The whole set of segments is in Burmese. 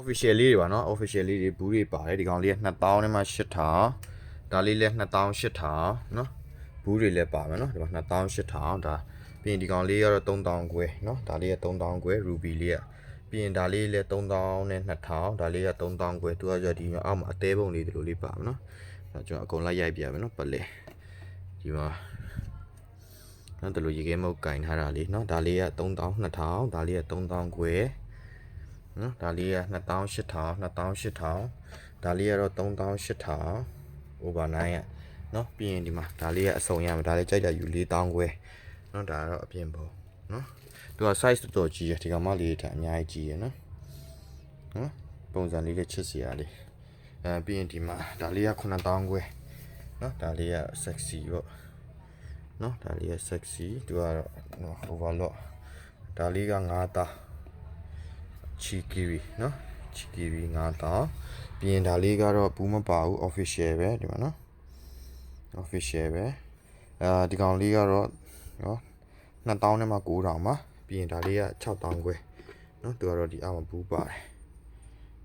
official လေးတွေပါနော် official လေးတွေဘူးတွေပါတယ်ဒီကောင်လေးက2000နဲ့မှ8000ဒါလေးလည်း2800နော်ဘူးတွေလည်းပါမယ်နော်ဒီမှာ2800ဒါပြီးရင်ဒီကောင်လေးကတော့3000ကျွဲနော်ဒါလေးက3000ကျွဲ ruby လေးကပြီးရင်ဒါလေးလည်း3000နဲ့2000ဒါလေးက3000ကျွဲသူကကြဒီမှာအောက်မှာအသေးပုံလေးဒီလိုလေးပါမယ်နော်ဒါကျွန်တော်အကုန်လိုက်ရိုက်ပြမယ်နော်ပလဲဒီမှာနော်ဒီလိုရေခဲမုတ်ကင်ထားတာလေးနော်ဒါလေးက3000 2000ဒါလေးက3000ကျွဲ နော်ဒါလေးက2800 2800ဒါလေးကတော့3800 over 9อ่ะเนาะပြီးရင်ဒီမှာဒါလေးကအစုံရမယ်ဒါလေးကြိုက်တာယူ4000ခွဲเนาะဒါကတော့အပြင်ပုံเนาะသူက size တော်တော်ကြီးရဒီကောင်မလေးထက်အများကြီးကြီးရနော်နော်ပုံစံလေးလေးချစ်စရာလေးအဲပြီးရင်ဒီမှာဒါလေးက9000ခွဲเนาะဒါလေးက sexy ပေါ့เนาะဒါလေးက sexy သူကတော့နော် overlock ဒါလေးက9000 ချီကီရီနော်ချီကီရီ9000ပြီးရင်ဒါလေးကတော့ဘူးမပါဘူး official ပဲဒီမှာနော် official ပဲအာဒီကောင်လေးကတော့နော်2000နဲ့မှ9000ပါပြီးရင်ဒါလေးက6000ခွဲနော်သူကတော့ဒီအောက်မှာဘူးပါတယ်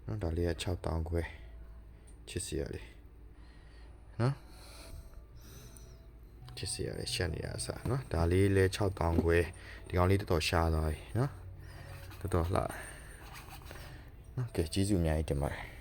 နော်ဒါလေးက6000ခွဲချစ်စီရလေးနော်ချစ်စီရလေးရှက်နေရအစားနော်ဒါလေးလဲ6000ခွဲဒီကောင်လေးတော်တော်ရှားသွားပြီနော်တော်တော်လှတယ် နော်ကဲကျေးဇူးအများကြီးတင်ပါတယ်